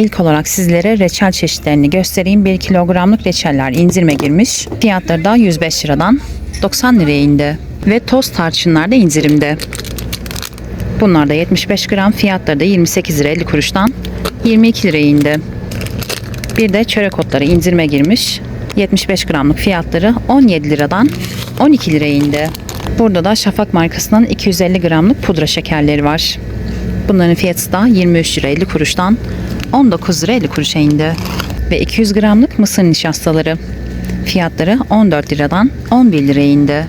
İlk olarak sizlere reçel çeşitlerini göstereyim. 1 kilogramlık reçeller indirime girmiş. Fiyatları da 105 liradan 90 liraya indi. Ve toz tarçınlar da indirimde. Bunlar da 75 gram fiyatları da 28 lira 50 kuruştan 22 liraya indi. Bir de çörek otları indirime girmiş. 75 gramlık fiyatları 17 liradan 12 liraya indi. Burada da Şafak markasının 250 gramlık pudra şekerleri var. Bunların fiyatı da 23 lira 50 kuruştan 19 lira 50 kuruşa indi. Ve 200 gramlık mısır nişastaları. Fiyatları 14 liradan 11 liraya indi.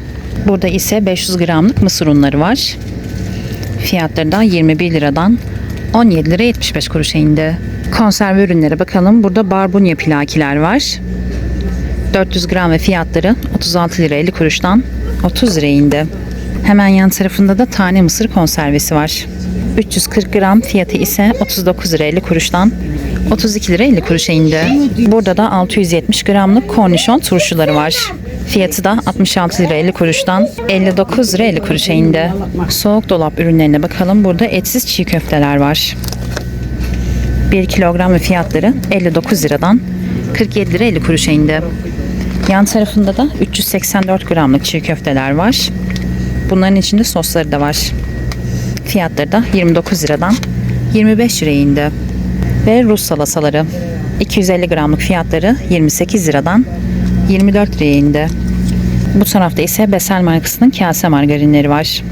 Burada ise 500 gramlık mısır unları var. Fiyatları da 21 liradan 17 lira 75 kuruşa indi. Konserve ürünlere bakalım. Burada barbunya plakiler var. 400 gram ve fiyatları 36 lira 50 kuruştan 30 liraya indi. Hemen yan tarafında da tane mısır konservesi var. 340 gram fiyatı ise 39 lira 50 kuruştan 32 lira 50 kuruşa indi. Burada da 670 gramlık kornişon turşuları var. Fiyatı da 66 lira 50 kuruştan 59 lira 50 kuruşa indi. Soğuk dolap ürünlerine bakalım. Burada etsiz çiğ köfteler var. 1 kilogram ve fiyatları 59 liradan 47 lira 50 kuruşa indi. Yan tarafında da 384 gramlık çiğ köfteler var. Bunların içinde sosları da var. Fiyatları da 29 liradan 25 liraya indi. Ve Rus salataları 250 gramlık fiyatları 28 liradan 24 liraya indi. Bu tarafta ise Besel markasının kase margarinleri var.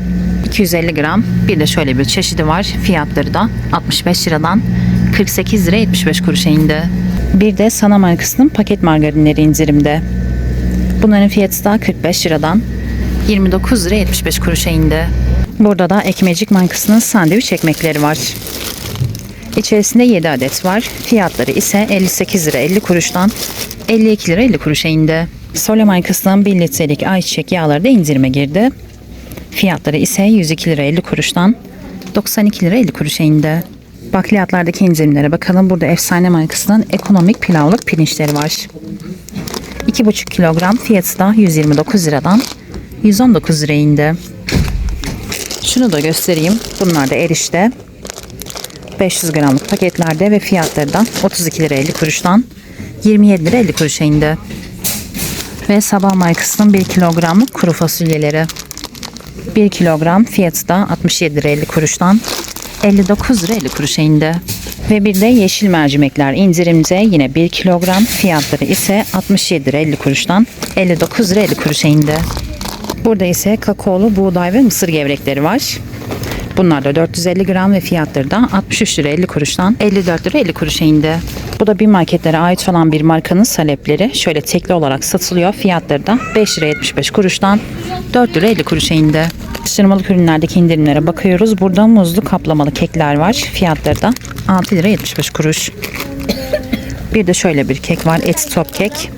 250 gram bir de şöyle bir çeşidi var. Fiyatları da 65 liradan 48 lira 75 kuruşa indi. Bir de Sana markasının paket margarinleri indirimde. Bunların fiyatı da 45 liradan 29 lira 75 kuruşa indi. Burada da Ekmecik markasının sandviç ekmekleri var. İçerisinde 7 adet var. Fiyatları ise 58 lira 50 kuruştan 52 lira 50 kuruşa indi. Sole markasının 1 litrelik ayçiçek yağları da indirime girdi. Fiyatları ise 102 lira 50 kuruştan 92 lira 50 kuruşa indi. Bakliyatlardaki indirimlere bakalım. Burada efsane markasının ekonomik pilavlık pirinçleri var. 2,5 kilogram fiyatı da 129 liradan 119 liraya indi. Şunu da göstereyim. Bunlar da erişte. 500 gramlık paketlerde ve fiyatları da 32 lira 50 kuruştan 27 lira 50 kuruşa indi. Ve sabah markasının 1 kilogramlık kuru fasulyeleri. 1 kilogram fiyatı da 67 lira 50 kuruştan 59 lira 50 kuruşa indi. Ve bir de yeşil mercimekler indirimde yine 1 kilogram fiyatları ise 67 lira 50 kuruştan 59 lira 50 kuruşa indi. Burada ise kakaolu buğday ve mısır gevrekleri var. Bunlar da 450 gram ve fiyatları da 63 lira 50 kuruştan 54 lira 50 kuruşa indi. Bu da bir marketlere ait olan bir markanın salepleri. Şöyle tekli olarak satılıyor. Fiyatları da 5 lira 75 kuruştan 4 lira 50 kuruşa indi. Atıştırmalık ürünlerdeki indirimlere bakıyoruz. Burada muzlu kaplamalı kekler var. Fiyatları da 6 lira 75 kuruş. Bir de şöyle bir kek var. Eti top kek.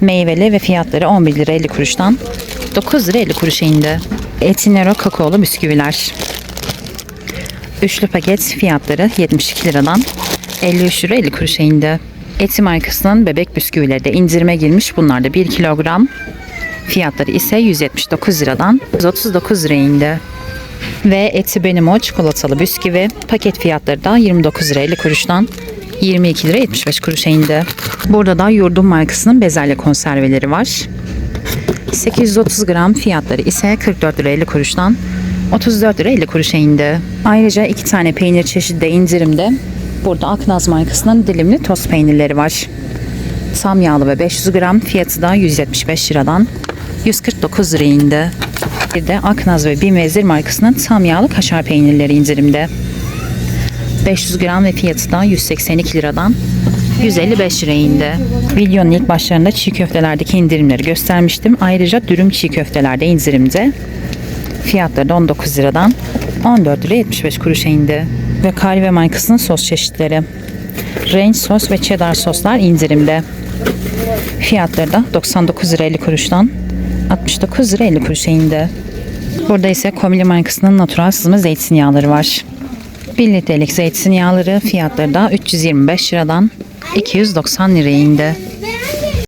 Meyveli ve fiyatları 11 lira 50 kuruştan 9 lira 50 kuruşa indi. Etinero kakaolu bisküviler. Üçlü paket fiyatları 72 liradan 53 lira 50 kuruşa indi. Eti markasının bebek bisküvileri de indirime girmiş. Bunlar da 1 kilogram. Fiyatları ise 179 liradan 139 liraya indi. Ve eti benim o çikolatalı bisküvi paket fiyatları da 29 lira 50 kuruştan 22 lira 75 kuruşa indi. Burada da yurdum markasının bezelye konserveleri var. 830 gram fiyatları ise 44 lira 50 kuruştan 34 lira 50 kuruşa indi. Ayrıca iki tane peynir çeşidi de indirimde. Burada Aknaz markasının dilimli toz peynirleri var. Sam yağlı ve 500 gram fiyatı da 175 liradan 149 liraya indi. Bir de Aknaz ve Bimvezir markasının tam yağlı kaşar peynirleri indirimde. 500 gram ve fiyatı da 182 liradan 155 liraya indi. Videonun ilk başlarında çiğ köftelerdeki indirimleri göstermiştim. Ayrıca dürüm çiğ köftelerde indirimde. Fiyatları da 19 liradan 14 lira 75 kuruşa indi. Ve Calve markasının sos çeşitleri. Range sos ve cheddar soslar indirimde. Fiyatları da 99 lira 50 kuruştan 69 lira 50 kuruşa indi. Burada ise Komili markasının natural sızma zeytinyağları var. 1 litrelik zeytinyağları fiyatları da 325 liradan 290 liraya indi.